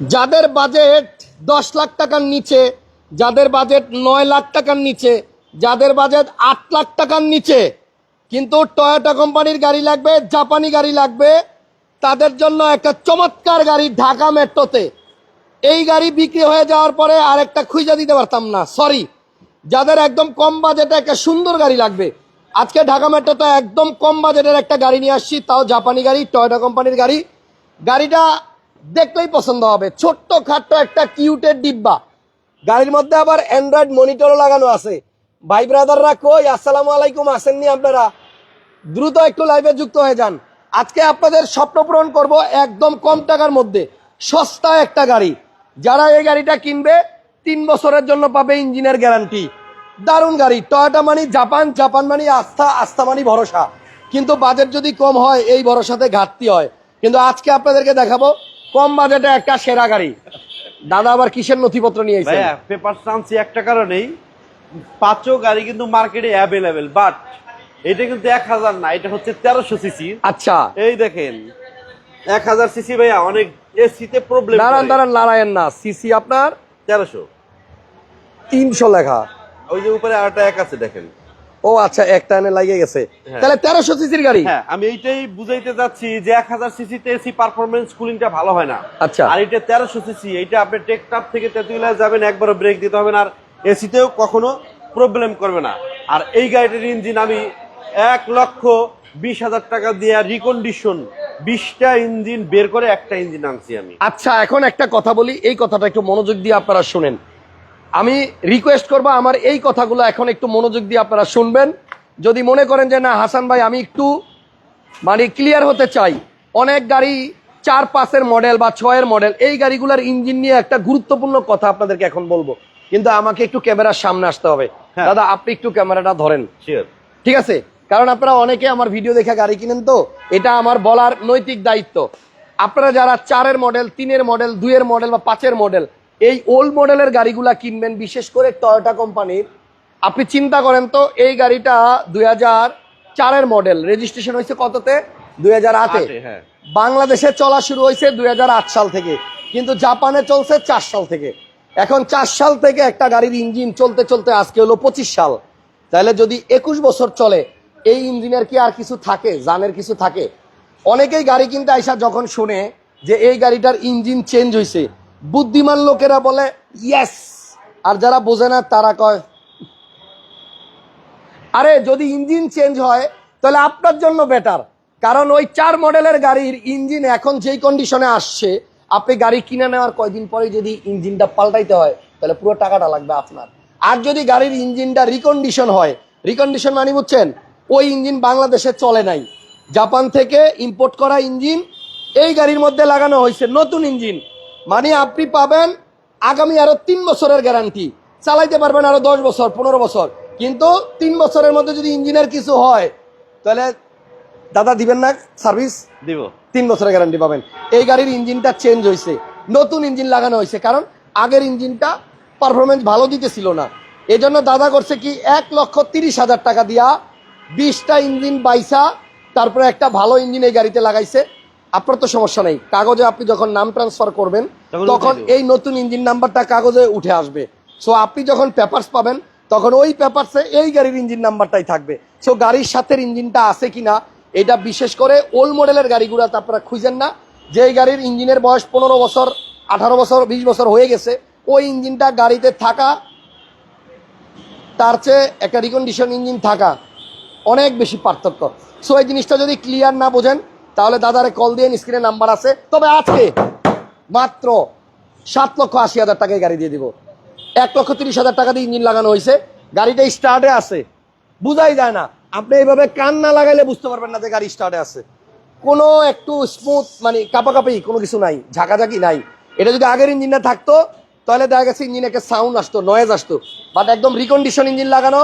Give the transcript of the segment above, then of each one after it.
যাদের বাজেট দশ লাখ টাকার নিচে, যাদের বাজেট নয় লাখ টাকার নিচে, যাদের বাজেট আট লাখ টাকার নিচে, কিন্তু টয়োটা কোম্পানির গাড়ি লাগবে, জাপানি গাড়ি লাগবে, তাদের জন্য একটা চমৎকার গাড়ি ঢাকা মেট্রোতে। এই গাড়ি বিক্রি হয়ে যাওয়ার পরে আরেকটা খুঁজে দিতে পারতাম না সরি যাদের একদম কম বাজেটে একটা সুন্দর গাড়ি লাগবে। আজকে ঢাকা মেট্রোতে একদম কম বাজেটের একটা গাড়ি নিয়ে আসছি, তাও জাপানি গাড়ি টয়োটা কোম্পানির গাড়ি। গাড়িটা দেখলেই পছন্দ হবে। ছোট্ট খাট্ট একটা কিউটের ডিব্বা। গাড়ির মধ্যে আবার অ্যান্ড্রয়েড মনিটরও লাগানো আছে। ভাই ব্রাদাররা কই, আসসালামু আলাইকুম, আসেননি আপনারা? দ্রুত একটু লাইভে যুক্ত হয়ে যান। আজকে আপনাদের স্বপ্ন পূরণ করব একদম কম টাকার মধ্যে। সস্তা একটা গাড়ি। যারা এই গাড়িটা কিনবে, তিন বছরের জন্য পাবে ইঞ্জিনের গ্যারান্টি দারুণ গাড়ি। টয়োটা মানি জাপান জাপান মানি আস্থা আস্থা মানি ভরসা। কিন্তু বাজেট যদি কম হয়, এই ভরসাতে ঘাটতি হয়। কিন্তু আজকে আপনাদেরকে দেখাবো কম বাজেটে একটা সেরা গাড়ি। দাদা আবার কিসের নথিপত্র নিয়ে এসেছেন পেপার চান্সি একটা কারণেই পাঁচও গাড়ি কিন্তু মার্কেটে অ্যাভেলেবেল বাট এটা কিন্তু এক হাজার না এটা হচ্ছে তেরোশো সিসি আচ্ছা। এই দেখেন এক হাজার সিসি ভাইয়া অনেক এসিতে প্রবলেম দাঁড়ান দাঁড়ান নারায়ণ না। সিসি আপনার? তেরোশো। তিনশো লেখা। ওই যে উপরে আরেকটা এক আছে দেখেন। ও আচ্ছা একটা এনে লাগিয়ে গেছে। হ্যাঁ। তাহলে তেরোশো সিসির গাড়ি? হ্যাঁ আমি এইটাই বুঝাইতে যাচ্ছি যে এক হাজার সিসিতে এসি পারফরমেন্স কুলিংটা ভালো হয় না। আচ্ছা। আর এটা তেরোশো সিসি এইটা আপনি টেকটাপ থেকে তেতুলা যাবেন একবারও ব্রেক দিতে হবে না আর এসিতেও কখনো প্রবলেম করবে না। আর এই গাড়িটার ইঞ্জিন আমি এক লক্ষ বিশ হাজার টাকা দিয়ে রিকন্ডিশন বিশটা ইঞ্জিন বের করে একটা ইঞ্জিন আনছি আমি। আচ্ছা এখন একটা কথা বলি এই কথাটা একটু মনোযোগ দিয়ে আপনারা শুনেন। আমি রিকোয়েস্ট করব আমার এই কথাগুলো এখন একটু মনোযোগ দিয়ে আপনারা শুনবেন। যদি মনে করেন যে না হাসান ভাই আমি একটু মানে ক্লিয়ার হতে চাই। অনেক গাড়ি চার পাঁচের মডেল বা ছয়ের মডেল এই গাড়িগুলোর ইঞ্জিন নিয়ে একটা গুরুত্বপূর্ণ কথা আপনাদেরকে এখন বলব। কিন্তু আমাকে একটু ক্যামেরার সামনে আসতে হবে। হ্যাঁ। দাদা আপনি একটু ক্যামেরাটা ধরেন। ঠিক আছে? কারণ আপনারা অনেকে আমার ভিডিও দেখে গাড়ি কিনেন তো। এটা আমার বলার নৈতিক দায়িত্ব। আপনারা যারা চারের মডেল তিনের মডেল দুইয়ের মডেল বা পাঁচের মডেল এই ওল্ড মডেলের গাড়িগুলা কিনবেন বিশেষ করে টয়োটা কোম্পানির আপনি চিন্তা করেন তো এই গাড়িটা দুই হাজার চারের মডেল রেজিস্ট্রেশন হয়েছে কততে? দুই হাজার আটে। আটে, হ্যাঁ। বাংলাদেশে চলা শুরু হয়েছে দু হাজার আট সাল থেকে কিন্তু জাপানে চলছে চার সাল থেকে। এখন চার সাল থেকে একটা গাড়ির ইঞ্জিন চলতে চলতে আজকে হলো পঁচিশ সাল। তাহলে যদি একুশ বছর চলে এই ইঞ্জিনের কি আর কিছু থাকে? জানের কিছু থাকে? অনেকেই গাড়ি কিনতে আইসা যখন শুনে যে এই গাড়িটার ইঞ্জিন চেঞ্জ হয়েছে বুদ্ধিমান লোকেরা বলে ইয়েস আর যারা বোঝে না, তারা কয়, আরে, যদি ইঞ্জিন চেঞ্জ হয়, তাহলে আপনার জন্য বেটার কারণ ওই চার মডেলের গাড়ির ইঞ্জিন এখন যেই কন্ডিশনে আসছে, আপনি গাড়ি কিনে নেওয়ার কয়দিন পরে যদি ইঞ্জিনটা পাল্টাইতে হয়, তাহলে পুরো টাকাটা লাগবে আপনার। আর যদি গাড়ির ইঞ্জিনটা রিকন্ডিশন হয় রিকন্ডিশন মানে বুঝছেন, ওই ইঞ্জিন বাংলাদেশে চলে নাই। জাপান থেকে ইম্পোর্ট করা ইঞ্জিন এই গাড়ির মধ্যে লাগানো হয়েছে নতুন ইঞ্জিন। মানে আপনি পাবেন আগামী আরও তিন বছরের গ্যারান্টি চালাইতে পারবেন আরও দশ বছর পনেরো বছর। কিন্তু তিন বছরের মধ্যে যদি ইঞ্জিনের কিছু হয় তাহলে দাদা দিবেন না সার্ভিস দিব। তিন বছরের গ্যারান্টি পাবেন। এই গাড়ির ইঞ্জিনটা চেঞ্জ হয়েছে নতুন ইঞ্জিন লাগানো হয়েছে কারণ আগের ইঞ্জিনটা পারফরমেন্স ভালো দিতেছিল না। এই জন্য দাদা করছে কি এক লক্ষ তিরিশ হাজার টাকা দিয়া বিশটা ইঞ্জিন বাইসা তারপরে একটা ভালো ইঞ্জিন এই গাড়িতে লাগাইছে। আপনার তো সমস্যা নেই। কাগজে আপনি যখন নাম ট্রান্সফার করবেন তখন। এই নতুন ইঞ্জিন নাম্বারটা কাগজে উঠে আসবে। সো আপনি যখন পেপারস পাবেন তখন ওই পেপারসে এই গাড়ির ইঞ্জিন নাম্বারটাই থাকবে। সো গাড়ির সাথে ইঞ্জিনটা আছে কিনা এটা বিশেষ করে ওল্ড মডেলের গাড়িগুলোতে আপনারা খুঁজেন না। যে গাড়ির ইঞ্জিনের বয়স পনেরো বছর আঠারো বছর বিশ বছর হয়ে গেছে ওই ইঞ্জিনটা গাড়িতে থাকা তার চেয়ে একটা রিকন্ডিশন ইঞ্জিন থাকা অনেক বেশি পার্থক্য। সো এই জিনিসটা যদি ক্লিয়ার না বোঝেন তাহলে দাদারে কল দিয়ে স্ক্রিনে নাম্বার আছে। তবে আজকে মাত্র সাত লক্ষ আশি হাজার টাকায় গাড়ি দিয়ে দিব। এক লক্ষ তিরিশ হাজার টাকা দিয়ে ইঞ্জিন লাগানো হয়েছে। গাড়িটা স্টার্টে আছে। বুঝাই যায় না। আপনি এইভাবে কান না লাগাইলে বুঝতে পারবেন না যে গাড়ি স্টার্টে আছে। কোনো একটু স্মুথ মানে কাপাকাপি কোনো কিছু নাই, ঝাঁকাঝাঁকি নাই। এটা যদি আগের ইঞ্জিনটা থাকতো, তাহলে দেখা গেছে ইঞ্জিনে একটা সাউন্ড আসতো নয়েজ আসতো। বাট একদম রিকন্ডিশন ইঞ্জিন লাগানো।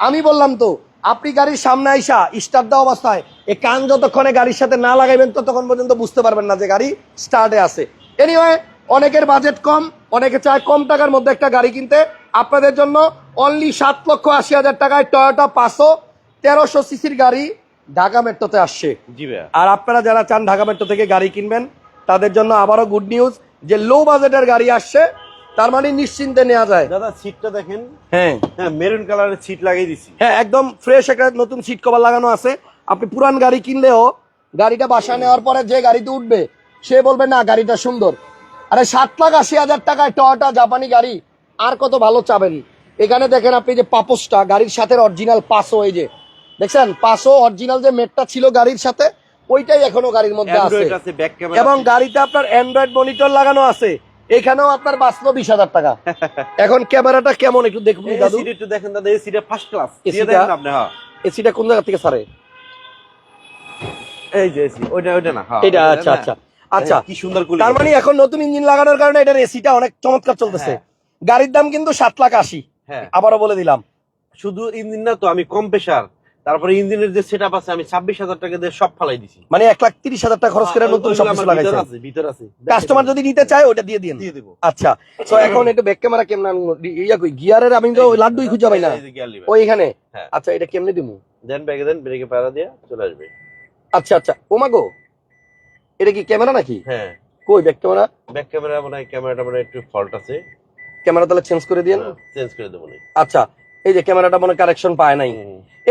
আমি বললাম তো আপনি গাড়ির সামনে আইসা স্টার্ট দেওয়া অবস্থায় এই কান যতক্ষণে গাড়ির সাথে না লাগাইবেন ততক্ষণ পর্যন্ত বুঝতে পারবেন না যে গাড়ি স্টার্টে আছে। এনিওয়ে অনেকের বাজেট কম অনেকে চায় কম টাকার মধ্যে একটা গাড়ি কিনতে। আপনাদের জন্য অনলি সাত লক্ষ আশি হাজার টাকায় টয়োটা পাঁচশো তেরোশো সিসির গাড়ি ঢাকা মেট্রোতে আসছে। আর আপনারা যারা চান ঢাকা মেট্রো থেকে গাড়ি কিনবেন তাদের জন্য আবারও গুড নিউজ যে লো বাজেটের গাড়ি আসছে। তার মানে নিশ্চিন্তে নেওয়া যায়। দাদা সিটটা দেখেন। হ্যাঁ। হ্যাঁ মেরুন কালারের সিট লাগিয়ে দিছি। হ্যাঁ একদম ফ্রেশ একটা নতুন সিট কভার লাগানো আছে। আপনি পুরান গাড়ি কিনলেও গাড়িটা বাসায় নেওয়ার পরে যে গাড়িতে উঠবে সে বলবে না গাড়িটা সুন্দর। আরে সাত লাখ আশি হাজার টাকায় টয়টা জাপানি গাড়ি আর কত ভালো চাবেন? এখানে দেখেন আপনি যে পাপোসটা গাড়ির সাথে অরিজিনাল পাসও এই যে। দেখছেন? পাসও অরিজিনাল যে মেটটা ছিল গাড়ির সাথে ওইটাই এখনও গাড়ির মধ্যে আছে। এবং গাড়িতে আপনার অ্যান্ড্রয়েড মনিটর লাগানো আছে। এখানেও আপনার বাঁচলো বিশ হাজার টাকা। এখন ক্যামেরাটা কেমন একটু দেখুন দাদু। একটু দেখেন দাদা এই সিটে ফার্স্ট ক্লাস আপনি হ্যাঁ। এসিটা কোন জায়গা থেকে সারে? এই যে এসি ওইটা ওইটা না হ্যাঁ এটা আচ্ছা আচ্ছা। আচ্ছা। কি সুন্দর তার মানে এখন নতুন ইঞ্জিন লাগানোর কারণে এটার এসিটা অনেক চমৎকার চলতেছে। হ্যাঁ। গাড়ির দাম কিন্তু সাত লাখ আশি। হ্যাঁ। আবারও বলে দিলাম। শুধু ইঞ্জিন না তো আমি কম প্রেসার তারপরে ইঞ্জিনের যে সেটআপ আছে আমি ছাব্বিশ হাজার টাকা দিয়ে সব ফালাই দিছি। মানে এক লাখ তিরিশ হাজার টাকা খরচ করে হ্যাঁ, নতুন আমার ভিতর লাগাইছে ভিতর আছে। কাস্টমার যদি নিতে চায় ওটা দিয়ে দিন। দিয়ে দেবো। আচ্ছা তো এখন একটু ব্যাক ক্যামেরা কেমন ইয়া কই গিয়ারের আমি তো লাড্ডুই খুঁজে পাই না। ওই এখানে? হ্যাঁ। আচ্ছা এটা কেমনে দিমু? দেন ব্যাগে দেন ব্রেকে পাড়া দিয়ে চলে আসবে। আচ্ছা আচ্ছা। ও মাগো এটা কি ক্যামেরা নাকি? হ্যাঁ। কই ব্যাক ক্যামেরা ব্যাক ক্যামেরা মানে ক্যামেরাটা মানে একটু ফল্ট আছে। ক্যামেরা তাহলে চেঞ্জ করে দিন চেঞ্জ করে দেবো আচ্ছা এই যে ক্যামেরাটা মনে কারেকশন পায় নাই।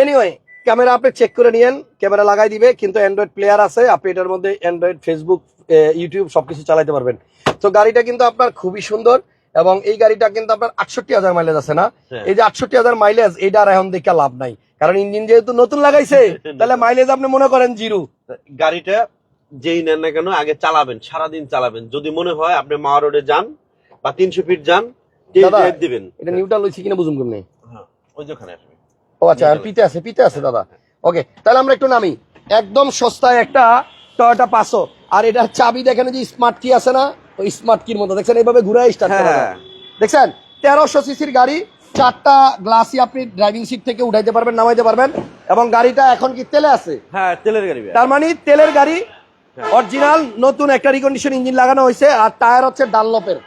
এনিওয়ে ক্যামেরা আপনি চেক করে নিয়েন ক্যামেরা লাগাই দিবে কিন্তু অ্যান্ড্রয়েড প্লেয়ার আছে আপনি এটার মধ্যে অ্যান্ড্রয়েড ফেসবুক ইউটিউব সবকিছু চালাতে পারবেন। তো গাড়িটা কিন্তু আপনার খুবই সুন্দর এবং এই গাড়িটা কিন্তু আপনার আটষট্টি হাজার মাইলেজ আছে না? হ্যাঁ। এই যে আটষট্টি হাজার মাইলেজ এটা আর এখন দেখে লাভ নাই। কারণ ইঞ্জিন যেহেতু নতুন লাগাইছে তাহলে মাইলেজ আপনি মনে করেন জিরো। গাড়িটা যেই নেন না কেন আগে চালাবেন সারাদিন চালাবেন। যদি মনে হয় আপনি মাওয়া রোডে যান বা তিনশো ফিট যান দিবেন। এটা নিউট্রাল লইছি কিনা বুঝুন কেমনি? হ্যাঁ, ওই যে ওখানে আসবে। ও আচ্ছা আর পিতে আছে পিতে আছে দাদা। ওকে তাহলে আমরা একটু নামি। একদম সস্তায় একটা টয়োটা পাঁচশো। আর এটার চাবি দেখেন যে স্মার্ট কি আছে না? ওই স্মার্ট কির মতো দেখছেন এইভাবে স্টার্ট যায়। হ্যাঁ। দেখছেন তেরোশো সিসির গাড়ি চারটা গ্লাসই আপনি ড্রাইভিং সিট থেকে উঠাইতে পারবেন নামাইতে পারবেন। এবং গাড়িটা এখন কি তেলে আছে? হ্যাঁ তেলের গাড়ি তার মানে তেলের গাড়ি অরিজিনাল নতুন একটা রিকন্ডিশন ইঞ্জিন লাগানো হয়েছে। আর টায়ার হচ্ছে ডানলপের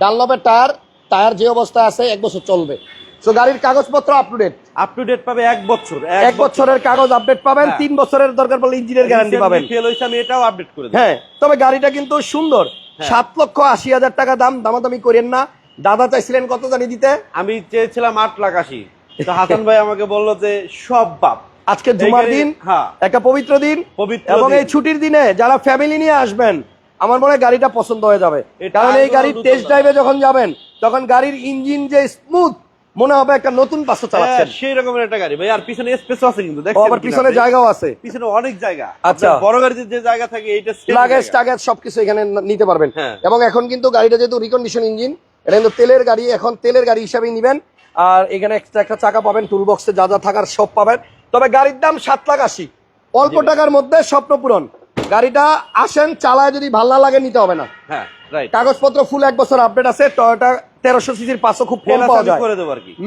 ডানলপের টায়ার টায়ার যে অবস্থায় আছে এক বছর চলবে। তো গাড়ির কাগজপত্র up to date up to date পাবে এক বছর এক বছরের কাগজ আপডেট পাবেন হ্যাঁ। তিন বছরের দরকার পড়লে ইঞ্জিনের গ্যারান্টি পাবেন। ফেল হয়েছে আমি এটাও আপডেট করে হ্যাঁ তবে গাড়িটা কিন্তু সুন্দর। সাত লক্ষ আশি হাজার টাকা দাম দামাদামি করেন না। দাদা চাইছিলেন কত জানি দিতে? আমি চেয়েছিলাম আট লাখ আশি। তো হাসান ভাই আমাকে বলল যে সব বাপ। আজকে জুমার দিন হ্যাঁ। একটা পবিত্র দিন। পবিত্র এবং এই ছুটির দিনে যারা ফ্যামিলি নিয়ে আসবেন আমার মনে হয় গাড়িটা পছন্দ হয়ে যাবে। কারণ এই গাড়ির টেস্ট ড্রাইভে যখন যাবেন তখন গাড়ির ইঞ্জিন যে স্মুথ মনে হবে একটা নতুন পাঁচশো চালাচ্ছেন। হ্যাঁ, সেই রকমের একটা গাড়ি। ভাই আর পিছনে স্পেস আছে কিন্তু দেখছেন আবার পিছনে জায়গাও আছে। পিছনে অনেক জায়গা। আচ্ছা। বড় গাড়িতে যে জায়গা থাকে এইটা লাগেজ। টাগেজ সবকিছু এখানে নিতে পারবেন। হ্যাঁ। এবং এখন কিন্তু গাড়িটা যেহেতু রিকন্ডিশন ইঞ্জিন এটা কিন্তু তেলের গাড়ি এখন তেলের গাড়ি হিসাবেই নিবেন। আর এখানে এক্সট্রা একটা চাকা পাবেন টুল বক্সে যা যা থাকার সব পাবেন। তবে গাড়ির দাম সাত লাখ আশি। অল্প টাকার মধ্যে স্বপ্ন পূরণ। গাড়িটা আসেন চালায় যদি ভালো না লাগে নিতে হবে না। হ্যাঁ কাগজপত্র ফুল এক বছর আপডেট আছে টয়োটা তেরোশো সিসির পাঁচশো খুব কম পাওয়া যায়।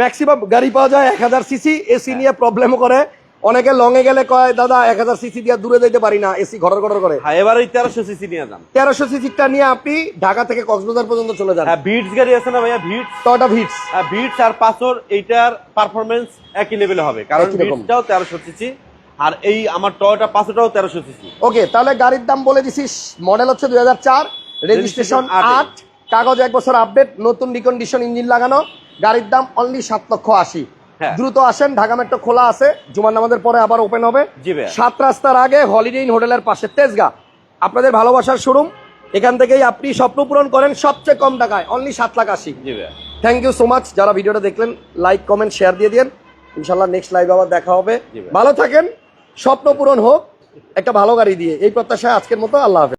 ম্যাক্সিমাম গাড়ি পাওয়া যায় এক হাজার সিসি এসি নিয়ে প্রবলেম করে। অনেকে লঙে গেলে কয় দাদা এক হাজার সিসি দিয়ে দূরে যেতে পারি না এসি ঘটর ঘটর করে। হ্যাঁ এবার ওই তেরোশো সিসি নিয়ে যান। তেরোশো সিসিটা নিয়ে আপনি ঢাকা থেকে কক্সবাজার পর্যন্ত চলে যান। হ্যাঁ বিটস গাড়ি আছে না ভাইয়া? বিটস টয়োটা ভিটস বিটস আর পাঁচর এইটার পারফরমেন্স একই লেভেলে হবে। কারণ। বিটসটাও তেরোশো সিসি আর এই আমার টয়োটা পাঁচটাও তেরোশো সিসি ওকে তাহলে গাড়ির দাম বলে দিছিস মডেল হচ্ছে দুই হাজার চার রেজিস্ট্রেশন আট। কাগজ এক বছর আপডেট নতুন রিকন্ডিশন ইঞ্জিন লাগানো গাড়ির দাম অনলি সাত লক্ষ আশি। হ্যাঁ। দ্রুত আসেন ঢাকা মেট্রো খোলা আছে জুমার নামাজের পরে আবার ওপেন হবে। সাত রাস্তার আগে হলিডে ইন হোটেলের পাশে তেজগা। আপনাদের ভালোবাসার শোরুম এখান থেকেই আপনি স্বপ্ন পূরণ করেন সবচেয়ে কম টাকায় অনলি সাত লাখ আশি। থ্যাংক ইউ সো মাচ যারা ভিডিওটা দেখলেন লাইক কমেন্ট শেয়ার দিয়ে দিন ইনশাল্লাহ নেক্সট লাইভ আবার দেখা হবে। ভালো থাকেন। স্বপ্ন পূরণ হোক একটা ভালো গাড়ি দিয়ে। এই প্রত্যাশায় আজকের মতো আল্লাহ হাফেজ।